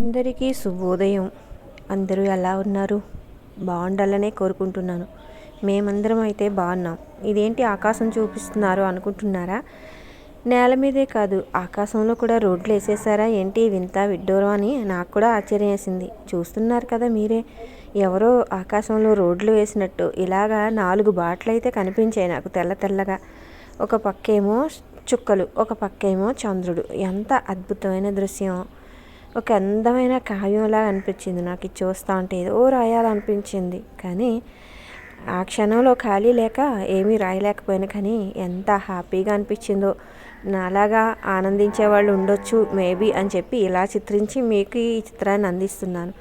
అందరికీ శుభోదయం. అందరూ ఎలా ఉన్నారు? బాగుండాలనే కోరుకుంటున్నాను. మేమందరం అయితే బాగున్నాం. ఇదేంటి ఆకాశం చూపిస్తున్నారు అనుకుంటున్నారా? నేల మీదే కాదు ఆకాశంలో కూడా రోడ్లు వేసేసారా ఏంటి వింత విడ్డూరం అని నాకు కూడా ఆశ్చర్యం వేసింది. చూస్తున్నారు కదా మీరే ఎవరో ఆకాశంలో రోడ్లు వేసినట్టు. ఇలాగా నాలుగు బాటలు అయితే కనిపించాయి నాకు తెల్ల తెల్లగా. ఒక పక్కేమో చుక్కలు ఒక పక్కేమో చంద్రుడు. ఎంత అద్భుతమైన దృశ్యం. ఒక అందమైన కావ్యంలా అనిపించింది. నాకు ఇది చూస్తూ ఉంటే ఏదో రాయాలనిపించింది. కానీ ఆ క్షణంలో ఖాళీ లేక ఏమీ రాయలేకపోయాను. కానీ ఎంత హ్యాపీగా అనిపించిందో. నాలాగా ఆనందించే వాళ్ళు ఉండొచ్చు మేబీ అని చెప్పి ఇలా చిత్రించి మీకు ఈ చిత్రాన్ని అందిస్తున్నాను.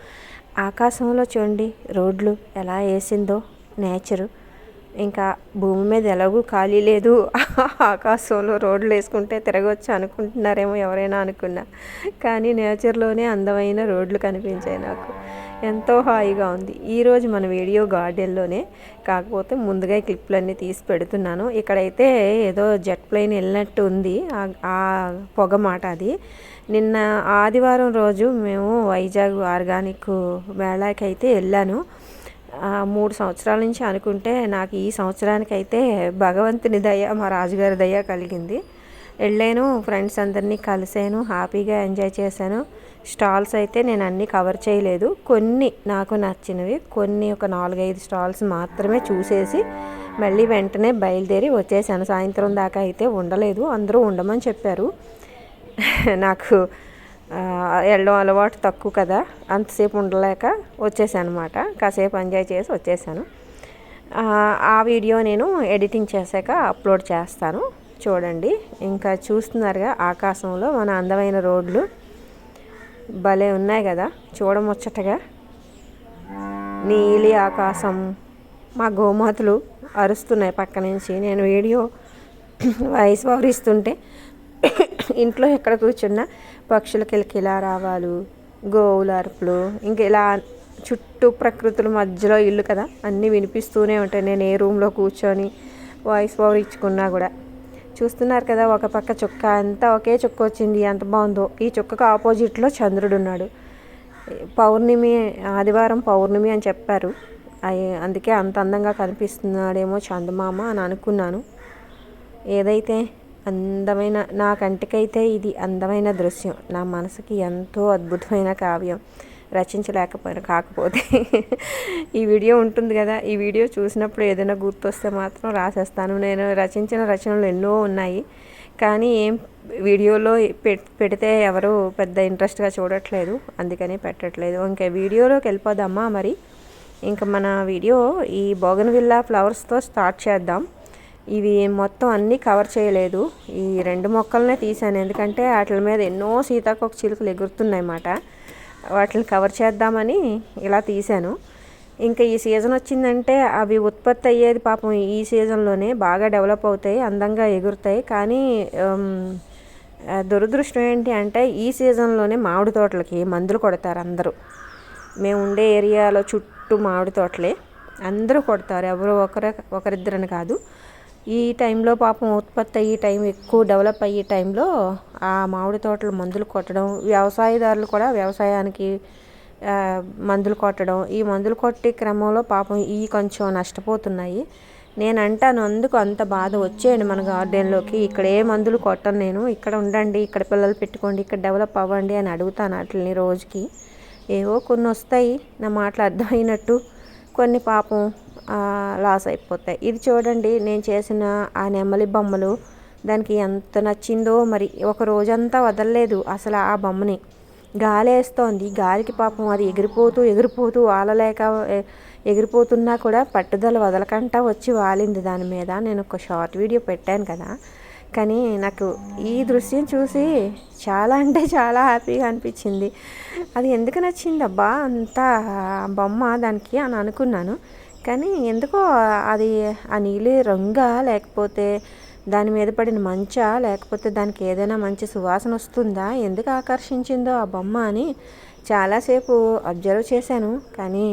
ఆకాశంలో చూడండి రోడ్లు ఎలా వేసిందో నేచరు. ఇంకా భూమి మీద ఎలాగూ ఖాళీ లేదు. ఆకాశంలో రోడ్లు వేసుకుంటే తిరగవచ్చు అనుకుంటున్నారేమో ఎవరైనా అనుకున్నా. కానీ నేచర్లోనే అందమైన రోడ్లు కనిపించాయి నాకు. ఎంతో హాయిగా ఉంది. ఈరోజు మన వీడియో గార్డెన్లోనే. కాకపోతే ముందుగా క్లిప్లన్నీ తీసి పెడుతున్నాను. ఇక్కడైతే ఏదో జెట్ ప్లెయిన్ వెళ్ళినట్టు ఉంది. ఆ- పొగ మాట అది. నిన్న ఆదివారం రోజు మేము వైజాగ్ ఆర్గానిక్ మేళాకి అయితే వెళ్ళాను. మూడు సంవత్సరాల నుంచి అనుకుంటే నాకు ఈ సంవత్సరానికి అయితే భగవంతుని దయ మా రాజుగారి దయ కలిగింది. వెళ్ళాను ఫ్రెండ్స్ అందరినీ కలిసాను హ్యాపీగా ఎంజాయ్ చేశాను. స్టాల్స్ అయితే నేను అన్నీ కవర్ చేయలేదు. కొన్ని నాకు నచ్చినవి కొన్ని ఒక నాలుగైదు స్టాల్స్ మాత్రమే చూసేసి మళ్ళీ వెంటనే బయలుదేరి వచ్చేసాను. సాయంత్రం దాకా అయితే ఉండలేదు అందరూ ఉండమని చెప్పారు. నాకు వెళ్ళడం అలవాటు తక్కువ కదా. అంతసేపు ఉండలేక వచ్చేసాను అనమాట కాసేపు ఎంజాయ్ చేసి వచ్చేసాను. ఆ, వీడియో నేను ఎడిటింగ్ చేశాక అప్లోడ్ చేస్తాను. చూడండి. ఇంకా చూస్తున్నారుగా ఆకాశంలో మన అందమైన రోడ్లు. భలే ఉన్నాయి కదా. చూడముచ్చటగా. నీలి ఆకాశం మా గోమాతలు అరుస్తున్నాయి పక్క నుంచి. నేను వీడియో వాయిస్ పవర్ ఇస్తుంటే ఇంట్లో ఎక్కడ కూర్చున్నా పక్షుల కిలకిలా రావాలు గోవుల అరుపులు ఇంక ఇలా చుట్టూ ప్రకృతుల మధ్యలో ఇల్లు కదా అన్నీ వినిపిస్తూనే ఉంటాయి. నేను ఏ రూమ్లో కూర్చొని వాయిస్ ఓవర్ ఇచ్చుకున్నా కూడా. చూస్తున్నారు కదా ఒక పక్క చుక్క అంతా ఒకే చుక్క వచ్చింది. ఎంత బాగుందో. ఈ చుక్కకు ఆపోజిట్లో చంద్రుడు ఉన్నాడు. పౌర్ణమి ఆదివారం పౌర్ణమి అని చెప్పారు. అయి- అందుకే అంత అందంగా కనిపిస్తున్నాడేమో చందమామ అని అనుకున్నాను. ఏదైతే అందమైన నా కంటికైతే ఇది అందమైన దృశ్యం. నా మనసుకి ఎంతో అద్భుతమైన కావ్యం. రచించలేకపోయినా కాకపోతే ఈ వీడియో ఉంటుంది కదా ఈ వీడియో చూసినప్పుడు ఏదైనా గుర్తొస్తే మాత్రం రాసేస్తాను. నేను రచించిన రచనలు ఎన్నో ఉన్నాయి. కానీ ఏం వీడియోలో పెడితే ఎవరు పెద్ద ఇంట్రెస్ట్గా చూడట్లేదు. అందుకని పెట్టట్లేదు. ఇంకా వీడియోలోకి వెళ్ళిపోదామా మరి? ఇంకా మన వీడియో ఈ బోగన్విల్లా ఫ్లవర్స్తో స్టార్ట్ చేద్దాం. ఇవి మొత్తం అన్నీ కవర్ చేయలేదు. ఈ రెండు మొక్కలనే తీసాను ఎందుకంటే వాటి మీద ఎన్నో సీతాకోక చిలుకలు ఎగురుతున్నాయి అన్నమాట వాటిని కవర్ చేద్దామని ఇలా తీశాను. ఇంకా ఈ సీజన్ వచ్చిందంటే అవి ఉత్పత్తి అయ్యేది పాపం ఈ సీజన్లోనే బాగా డెవలప్ అవుతాయి అందంగా ఎగురుతాయి. కానీ దురదృష్టం ఏంటి అంటే ఈ సీజన్లోనే మామిడి తోటలకి మందులు కొడతారు అందరూ. మేము ఉండే ఏరియాలో చుట్టూ మామిడి తోటలే. అందరూ కొడతారు. ఎవరు ఒకరు ఒకరిద్దరని కాదు. ఈ టైంలో పాపం ఉత్పత్తి అయ్యే టైం ఎక్కువ డెవలప్ అయ్యే టైంలో ఆ మామిడి తోటలు మందులు కొట్టడం వ్యవసాయదారులు కూడా వ్యవసాయానికి మందులు కొట్టడం ఈ మందులు కొట్టే క్రమంలో పాపం ఈ కొంచెం నష్టపోతున్నాయి. నేను అంటాను అందుకు అంత బాధ వచ్చేయండి మన గార్డెన్లోకి. ఇక్కడ ఏ మందులు కొట్టను నేను. ఇక్కడ ఉండండి ఇక్కడ పిల్లలు పెట్టుకోండి ఇక్కడ డెవలప్ అవ్వండి అని అడుగుతాను వాటిని రోజుకి. ఏవో కొన్ని వస్తాయి. నా మాటలు అర్థమైనట్టు. కొన్ని పాపం లాస్ అయిపోతాయి. ఇది చూడండి నేను చేసిన ఆ నెమలి బొమ్మలు దానికి ఎంత నచ్చిందో మరి ఒక రోజంతా వదలలేదు అసలు ఆ బొమ్మని. గాలి వేస్తోంది. గాలికి పాపం అది ఎగిరిపోతూ ఎగిరిపోతూ వాలలేక ఎగిరిపోతున్నా కూడా పట్టుదల వదలకంటా వచ్చి వాలింది దాని మీద. నేను ఒక షార్ట్ వీడియో పెట్టాను కదా. కానీ నాకు ఈ దృశ్యం చూసి చాలా అంటే చాలా హ్యాపీగా అనిపించింది. అది ఎందుకు నచ్చింది అబ్బా అంత బొమ్మ దానికి అని అనుకున్నాను. కానీ ఎందుకో అది ఆ నీలి రంగా లేకపోతే దాని మీద పడిన మంచా లేకపోతే దానికి ఏదైనా మంచి సువాసన వస్తుందా? ఎందుకు ఆకర్షించిందో ఆ బొమ్మ అని చాలాసేపు అబ్జర్వ్ చేశాను. కానీ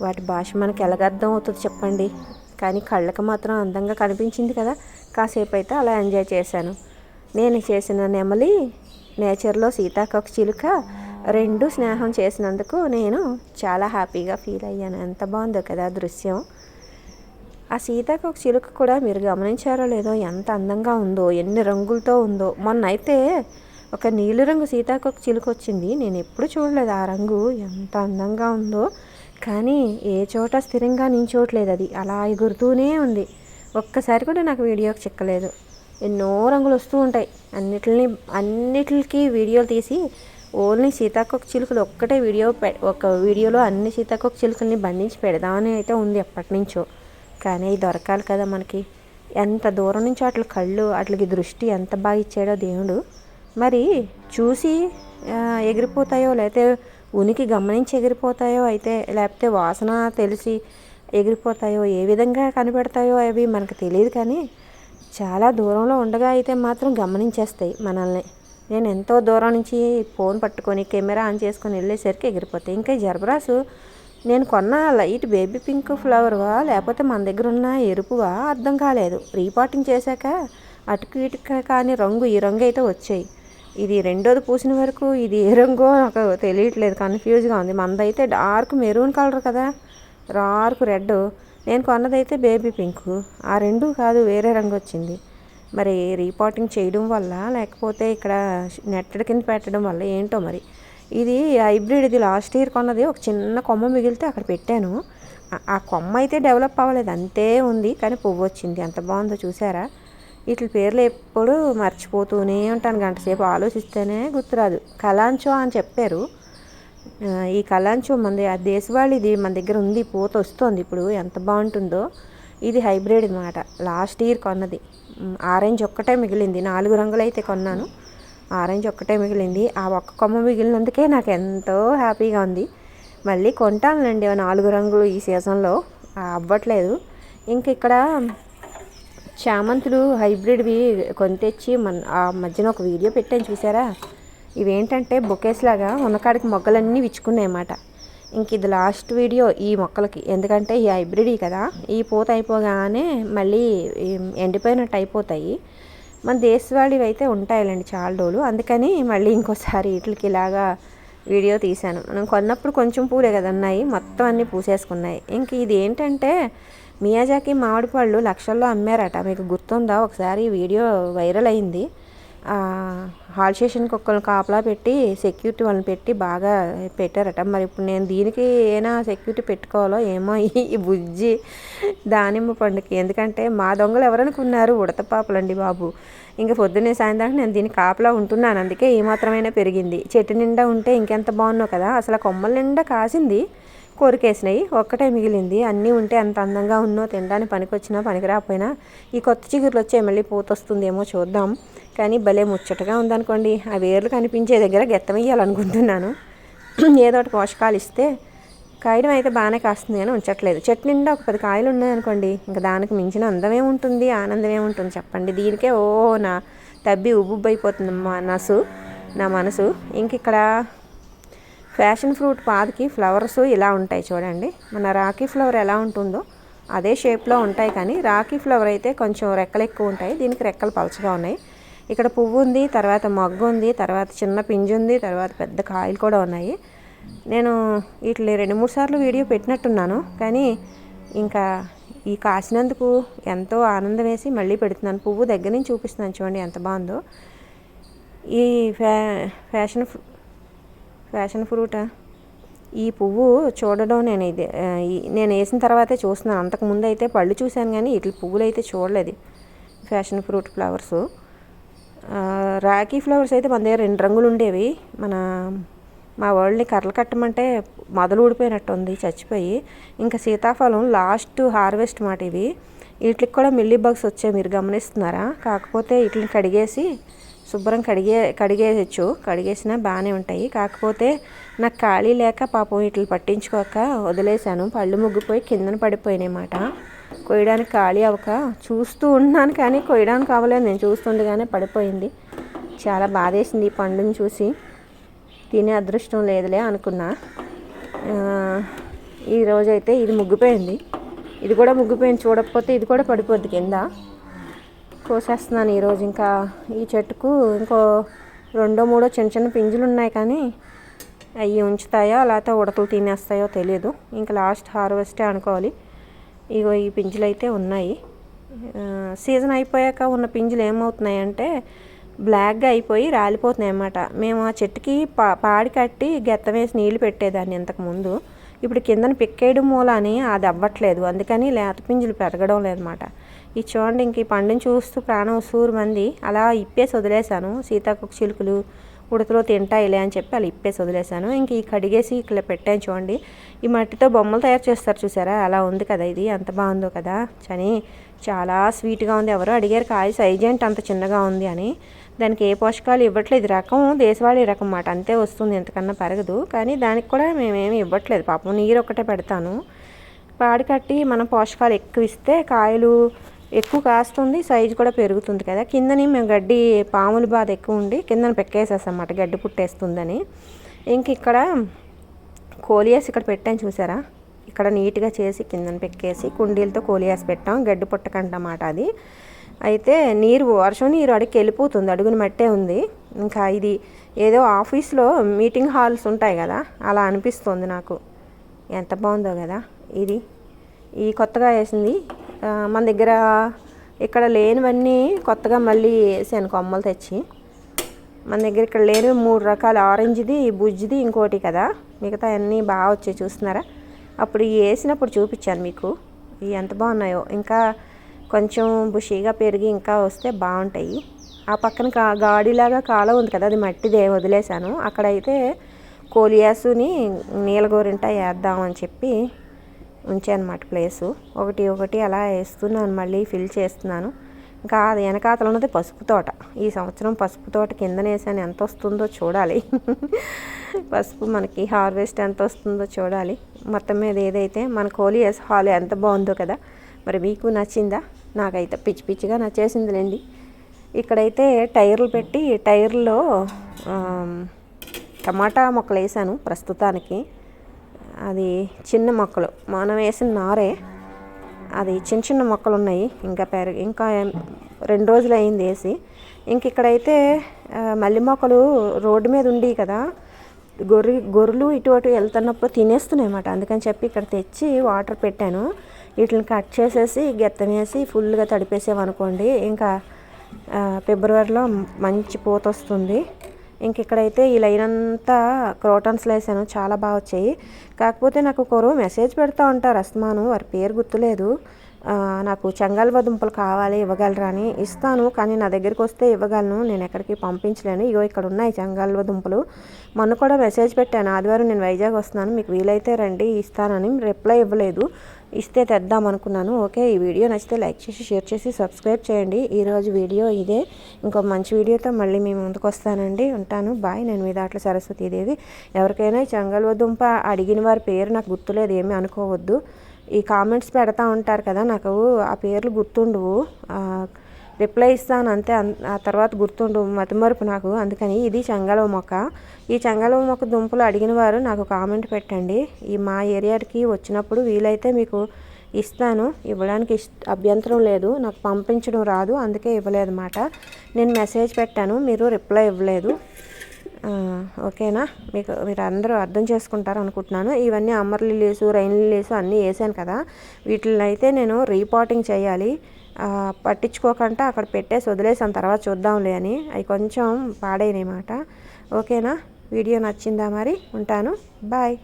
వాటి భాష మనకి ఎలాగ అర్థం అవుతుంది చెప్పండి? కానీ కళ్ళకి మాత్రం అందంగా కనిపించింది కదా. కాసేపు అయితే అలా ఎంజాయ్ చేశాను. నేను చేసిన నెమలి నేచర్లో సీతాకొక చిలుక రెండు స్నేహం చేసినందుకు నేను చాలా హ్యాపీగా ఫీల్ అయ్యాను. ఎంత బాగుందో కదా దృశ్యం. ఆ సీతాకోక చిలుక కూడా మీరు గమనించారో లేదో ఎంత అందంగా ఉందో ఎన్ని రంగులతో ఉందో. మొన్న అయితే ఒక నీలిరంగు సీతాకోక చిలుక వచ్చింది. నేను ఎప్పుడు చూడలేదు ఆ రంగు ఎంత అందంగా ఉందో. కానీ ఏ చోట స్థిరంగా నించోట్లేదు అది. అలా ఎగురుతూనే ఉంది. ఒక్కసారి కూడా నాకు వీడియోకి చిక్కలేదు. ఎన్నో రంగులు వస్తూ ఉంటాయి. అన్నిటిని అన్నిటికీ వీడియోలు తీసి ఓన్లీ సీతాకోక చిలుకలు ఒక్కటే వీడియో పె ఒక వీడియోలో అన్ని సీతాకోక చిలుకల్ని బంధించి పెడదామని అయితే ఉంది ఎప్పటి నుంచో కానీ అవి దొరకాలి కదా మనకి. ఎంత దూరం నుంచి అట్ల కళ్ళు అట్లకి దృష్టి ఎంత బాగా ఇచ్చాడో దేవుడు. మరి చూసి ఎగిరిపోతాయో లేకపోతే ఉనికి గమనించి ఎగిరిపోతాయో అయితే లేకపోతే వాసన తెలిసి ఎగిరిపోతాయో ఏ విధంగా కనిపెడతాయో అవి మనకు తెలియదు కానీ చాలా దూరంలో ఉండగా అయితే మాత్రం గమనించేస్తాయి మనల్ని. నేను ఎంతో దూరం నుంచి ఫోన్ పట్టుకొని కెమెరా ఆన్ చేసుకొని వెళ్ళేసరికి ఎగిరిపోతాయి ఇంకా జర్బరాసు నేను కొన్న లైట్ బేబీ పింక్ ఫ్లవర్వా లేకపోతే మన దగ్గర ఉన్న ఎరుపువా అర్థం కాలేదు. రీపాటింగ్ చేశాక అటుకు ఇటుక కానీ రంగు ఈ రంగు అయితే వచ్చాయి. ఇది రెండోది పూసిన వరకు ఇది ఏ రంగో నాకు తెలియట్లేదు కన్ఫ్యూజ్గా ఉంది. మనదైతే డార్క్ మెరూన్ కలర్ కదా డార్క్ రెడ్. నేను కొన్నదైతే బేబీ పింక్. ఆ రెండు కాదు వేరే రంగు వచ్చింది. మరి రీపాటింగ్ చేయడం వల్ల లేకపోతే ఇక్కడ నెట్టడి కింద పెట్టడం వల్ల ఏంటో మరి. ఇది హైబ్రిడ్ ఇది లాస్ట్ ఇయర్ కొన్నది. ఒక చిన్న కొమ్మ మిగిలితే అక్కడ పెట్టాను. ఆ- కొమ్మ అయితే డెవలప్ అవ్వలేదు. అంతే ఉంది కానీ పువ్వు వచ్చింది. ఎంత బాగుందో చూసారా? వీటి పేర్లు ఎప్పుడు మర్చిపోతూనే ఉంటాను. గంటసేపు ఆలోచిస్తేనే గుర్తురాదు. కలాంచో అని చెప్పారు. ఈ కలాంచో మనది ఆ దేశవాళి ఇది మన దగ్గర ఉంది పూత వస్తుంది ఇప్పుడు. ఎంత బాగుంటుందో. ఇది హైబ్రిడ్ అనమాట లాస్ట్ ఇయర్ కొన్నది. ఆరెంజ్ ఒక్కటే మిగిలింది. నాలుగు రంగులు అయితే కొన్నాను. ఆరెంజ్ ఒక్కటే మిగిలింది. ఆ ఒక్క కొమ్మ మిగిలినందుకే నాకు ఎంతో హ్యాపీగా ఉంది. మళ్ళీ కొంటానులేండి నాలుగు రంగులు ఈ సీజన్లో. అవ్వట్లేదు. ఇంక ఇక్కడ చామంతులు హైబ్రిడ్వి కొని తెచ్చి మన ఆ మధ్యన ఒక వీడియో పెట్టాను చూసారా? ఇవేంటంటే బొకేస్ లాగా ఉన్నకాడికి మొగ్గలన్నీ విచ్చుకున్నాయి అన్నమాట ఇంక ఇది లాస్ట్ వీడియో ఈ మొక్కలకి. ఎందుకంటే ఈ హైబ్రిడ్ కదా ఈ పూత అయిపోగానే మళ్ళీ ఎండిపోయినట్టు అయిపోతాయి. మన దేశవాళివి అయితే ఉంటాయిలండి చాలా రోజులు. అందుకని మళ్ళీ ఇంకోసారి వీటికి ఇలాగా వీడియో తీశాను. మనం కొన్నప్పుడు కొంచెం పూలే కదా ఉన్నాయి మొత్తం అన్నీ పూసేసుకున్నాయి. ఇంక ఇది ఏంటంటే మియాజాకి మామిడి పళ్ళు లక్షల్లో అమ్మారట. మీకు గుర్తుందా? ఒకసారి వీడియో వైరల్ అయింది. హాల్ స్టేషన్కి ఒక్కరు కాపలా పెట్టి సెక్యూరిటీ వాళ్ళని పెట్టి బాగా పెట్టారట. మరి ఇప్పుడు నేను దీనికి ఏనా సెక్యూరిటీ పెట్టుకోవాలో ఏమో ఈ బుజ్జి దానిమ్మ పండుకి ఎందుకంటే మా దొంగలు ఎవరనుకున్నారు ఉడత పాపలండి బాబు. ఇంకా పొద్దున్నే సాయంత్రం నేను దీని కాపలా ఉంటున్నాను. అందుకే ఏ మాత్రమైనా పెరిగింది. చెట్టు నిండా ఉంటే ఇంకెంత బాగున్నావు కదా? అసలు కొమ్మల నిండా కాసింది. కోరికేసినాయి. ఒక్కటే మిగిలింది. అన్నీ ఉంటే అంత అందంగా ఉన్నో తినడానికి పనికొచ్చినా పనికిరాకపోయినా ఈ కొత్త చిగురులు వచ్చే మళ్ళీ పూత వస్తుందేమో చూద్దాం. కానీ భలే ముచ్చటగా ఉందనుకోండి. ఆ వేర్లు కనిపించే దగ్గర గెత్తమయ్యాలనుకుంటున్నాను. ఏదో ఒకటి పోషకాలు ఇస్తే కాయడం అయితే బాగానే కాస్తుంది అని ఉంచట్లేదు. చెట్టు నిండా ఒక పది కాయలు ఉన్నాయనుకోండి ఇంకా దానికి మించిన అందమే ఉంటుంది ఆనందమే ఉంటుంది చెప్పండి. దీనికే ఓ నా తబ్బి ఉబ్బుబ్బు అయిపోతుంది మా మనసు నా మనసు. ఇంక ఇక్కడ ఫ్యాషన్ ఫ్రూట్ పాదకి ఫ్లవర్స్ ఇలా ఉంటాయి చూడండి. మన రాఖీ ఫ్లవర్ ఎలా ఉంటుందో అదే షేప్లో ఉంటాయి కానీ రాఖీ ఫ్లవర్ అయితే కొంచెం రెక్కలు ఎక్కువ ఉంటాయి. దీనికి రెక్కలు పలచగా ఉన్నాయి. ఇక్కడ పువ్వు ఉంది తర్వాత మొగ్గు ఉంది తర్వాత చిన్న పింజు ఉంది తర్వాత పెద్ద కాయలు కూడా ఉన్నాయి. నేను వీటిని రెండు మూడు సార్లు వీడియో పెట్టినట్టున్నాను కానీ ఇంకా ఈ కాసినందుకు ఎంతో ఆనందం వేసి మళ్ళీ పెడుతున్నాను. పువ్వు దగ్గర నుంచి చూపిస్తున్నాను చూడండి ఎంత బాగుందో. ఈ ఫ్యా ఫ్యాషన్ ఫ్యాషన్ ఫ్రూటా? ఈ పువ్వు చూడడం నేను ఇది నేను వేసిన తర్వాతే చూస్తున్నాను. అంతకుముందు అయితే పళ్ళు చూశాను కానీ ఇట్లా పువ్వులు అయితే చూడలేదు. Fashion fruit flowers. Rakhi flowers అయితే మన దగ్గర రెండు రంగులు ఉండేవి. మన మా వరల్డ్ని కర్రలు కట్టమంటే మొదలు ఊడిపోయినట్టు ఉంది చచ్చిపోయి. ఇంకా సీతాఫలం లాస్ట్ హార్వెస్ట్ మాట ఇవి. వీటికి కూడా మిల్లీ బగ్స్ వచ్చాయి మీరు గమనిస్తున్నారా? కాకపోతే వీటిని కడిగేసి శుభ్రం కడిగే కడిగేయచ్చు. కడిగేసినా బాగానే ఉంటాయి. కాకపోతే నాకు ఖాళీ లేక పాపం వీటిని పట్టించుకోక వదిలేశాను. పళ్ళు ముగ్గిపోయి కిందన పడిపోయినాయన్నమాట కొయ్యడానికి ఖాళీ అవ్వక చూస్తూ ఉన్నాను కానీ కొయ్యడానికి అవ్వలేదు నేను చూస్తుండగానే పడిపోయింది. చాలా బాధేసింది ఈ పండుని చూసి. తినే అదృష్టం లేదులే అనుకున్నా. ఈరోజైతే ఈ రోజైతే ఇది ముగ్గిపోయింది. ఇది కూడా ముగ్గిపోయింది. చూడకపోతే ఇది కూడా పడిపోద్ది కింద. కోసేస్తున్నాను ఈరోజు. ఇంకా ఈ చెట్టుకు ఇంకో రెండో మూడో చిన్న చిన్న పింజులు ఉన్నాయి కానీ అవి ఉంచుతాయో లేకపోతే ఉడతలు తినేస్తాయో తెలియదు ఇంకా లాస్ట్ హార్వెస్టే అనుకోవాలి. ఇగో ఈ పింజులు అయితే ఉన్నాయి సీజన్ అయిపోయాక ఉన్న పింజులు ఏమవుతున్నాయంటే బ్లాక్గా అయిపోయి రాలిపోతున్నాయి అన్నమాట. మేము ఆ చెట్టుకి పా పాడి కట్టి గెత్తం వేసి నీళ్ళు పెట్టేదాన్ని ఇంతకుముందు ఇప్పుడు కిందన పిక్కేయడం మూలని అది అవ్వట్లేదు. అందుకని లేత పింజులు పెరగడం లేదన్నమాట. ఈ చూడండి ఇంక ఈ పండుని చూస్తూ ప్రాణం సూరు మంది అలా ఇప్పేసి వదిలేశాను సీతాకొక చిలుకలు ఉడతలో తింటాయిలే అని చెప్పి అలా ఇప్పేసి వదిలేశాను ఇంక ఈ కడిగేసి ఇక్కడ పెట్టాను చూడండి. ఈ మట్టితో బొమ్మలు తయారు చేస్తారు చూసారా? అలా ఉంది కదా ఇది. ఎంత బాగుందో కదా. చని చాలా స్వీట్గా ఉంది. ఎవరో అడిగారు కాయ సైజ్ ఏంటి? అంత చిన్నగా ఉంది అని. దానికి ఏ పోషకాలు ఇవ్వట్లేదు. రకం దేశవాళీ రకం మాట అంతే వస్తుంది. ఎంతకన్నా పెరగదు. కానీ దానికి కూడా మేమేమి ఇవ్వట్లేదు. పాపం నీరు ఒక్కటే పెడతాను. పాడి కట్టి మనం పోషకాలు ఎక్కువ ఇస్తే కాయలు ఎక్కువ కాస్తుంది సైజు కూడా పెరుగుతుంది కదా. కిందని మేము గడ్డి పాముల బాధ ఎక్కువ ఉండి కిందన పెక్కేసేసామన్నమాట గడ్డి పుట్టేస్తుందని. ఇంక ఇక్కడ కోలియాస్ ఇక్కడ పెట్టాను చూసారా? ఇక్కడ నీట్గా చేసి కిందన పెక్కేసి కుండీలతో కోలియాస్ పెట్టాం గడ్డి పుట్టకంటమాట అది. అయితే నీరు వర్షం నీరు అడిగి వెళ్ళిపోతుంది అడుగుని మట్టే ఉంది. ఇంకా ఇది ఏదో ఆఫీస్లో మీటింగ్ హాల్స్ ఉంటాయి కదా అలా అనిపిస్తుంది నాకు. ఎంత బాగుందో కదా ఇది. ఈ కొత్తగా వేసింది మన దగ్గర ఇక్కడ లేనివన్నీ కొత్తగా మళ్ళీ వేసాను కొమ్మలు తెచ్చి. మన దగ్గర ఇక్కడ లేనివి మూడు రకాల. ఆరెంజ్ది బుజ్జిది ఇంకోటి కదా. మిగతా అన్నీ బాగా వచ్చాయి చూస్తున్నారా? అప్పుడు వేసినప్పుడు చూపించాను మీకు. ఇవి ఎంత బాగున్నాయో. ఇంకా కొంచెం బుషీగా పెరిగి ఇంకా వస్తే బాగుంటాయి. ఆ పక్కన కా గాడిలాగా కాలం ఉంది కదా అది మట్టిదే వదిలేశాను. అక్కడైతే కోలియాసుని నీలగోరింట వేద్దామని చెప్పి ఉంచానమాట ప్లేసు. ఒకటి ఒకటి అలా వేస్తున్నాను మళ్ళీ ఫిల్ చేస్తున్నాను. ఇంకా అది వెనకాతలు ఉన్నది పసుపు తోట. ఈ సంవత్సరం పసుపు తోట కింద వేసాను. ఎంత వస్తుందో చూడాలి. పసుపు మనకి హార్వెస్ట్ ఎంత వస్తుందో చూడాలి. మొత్తం మీద ఏదైతే మన కోలియస్ హాల్ ఎంత బాగుందో కదా. మరి మీకు నచ్చిందా? నాకైతే పిచ్చి పిచ్చిగా నచ్చేసిందిలేండి. ఇక్కడైతే టైర్లు పెట్టి టైర్లో టమాటా మొక్కలు వేసాను ప్రస్తుతానికి. అది చిన్న మొక్కలు. మనం వేసిన నారే అది చిన్న చిన్న మొక్కలు ఉన్నాయి ఇంకా పెరగ ఇంకా రెండు రోజులు అయింది వేసి. ఇంక ఇక్కడైతే మల్లి మొక్కలు రోడ్డు మీద ఉండి కదా. గొర్రె గొర్రెలు ఇటు అటు వెళ్తున్నప్పుడు తినేస్తున్నాయి అన్నమాట అందుకని చెప్పి ఇక్కడ తెచ్చి వాటర్ పెట్టాను. వీటిని కట్ చేసేసి గెత్తం వేసి ఫుల్గా తడిపేసామనుకోండి ఇంకా ఫిబ్రవరిలో మంచి పూత వస్తుంది ఇంక ఇక్కడైతే ఈ లైన్ అంతా క్రోటన్స్ వేసాను చాలా బాగా వచ్చాయి. కాకపోతే నాకు ఒకరు మెసేజ్ పెడతా ఉంటారు అస్మాను వారి పేరు గుర్తులేదు. నాకు చెంగల్వ దుంపలు కావాలి ఇవ్వగలరా అని ఇస్తాను కానీ నా దగ్గరికి వస్తే ఇవ్వగలను నేను ఎక్కడికి పంపించలేను. ఇగో ఇక్కడ ఉన్నాయి చెంగల్వ దుంపలు. మొన్న కూడా మెసేజ్ పెట్టాను ఆదివారం నేను వైజాగ్ వస్తున్నాను మీకు వీలైతే రండి ఇస్తానని రిప్లై ఇవ్వలేదు. ఇస్తే తెద్దాం అనుకున్నాను. ఓకే ఈ వీడియో నచ్చితే లైక్ చేసి షేర్ చేసి సబ్స్క్రైబ్ చేయండి. ఈరోజు వీడియో ఇదే. ఇంకో మంచి వీడియోతో మళ్ళీ మేము ముందుకు వస్తానండి. ఉంటాను. బాయ్. నేను మీ దాంట్లో సరస్వతీదేవి ఎవరికైనా చెంగల్వ దుంప అడిగిన వారి పేరు నాకు గుర్తులేదు ఏమీ అనుకోవద్దు. ఈ కామెంట్స్ పెడతా ఉంటారు కదా నాకు ఆ పేర్లు గుర్తుండవు. రిప్లై ఇస్తాను అంతే. ఆ తర్వాత గుర్తుండవు. మతిమరుపు నాకు. అందుకని ఇది చంగలవ మొక్క. ఈ చంగలవ మొక్క దుంపలు అడిగిన వారు నాకు కామెంట్ పెట్టండి. ఈ మా ఏరియాకి వచ్చినప్పుడు వీలైతే మీకు ఇస్తాను. ఇవ్వడానికి ఇష్ అభ్యంతరం లేదు. నాకు పంపించడం రాదు. అందుకే ఇవ్వలేదన్నమాట. నేను మెసేజ్ పెట్టాను. మీరు రిప్లై ఇవ్వలేదు. ఓకేనా? మీకు మీరు అందరూ అర్థం చేసుకుంటారు అనుకుంటున్నాను. ఇవన్నీ అమ్మర్ లిల్లీస్ రైన్ లిల్లీస్ అన్నీ వేసాను కదా. వీటిని అయితే నేను రీపాటింగ్ చేయాలి. పట్టించుకోకుండా అక్కడ పెట్టేసి వదిలేసాను తర్వాత చూద్దాంలే అని. అవి కొంచెం పాడైనమాట ఓకేనా? వీడియో నచ్చిందా మరి? ఉంటాను. బాయ్.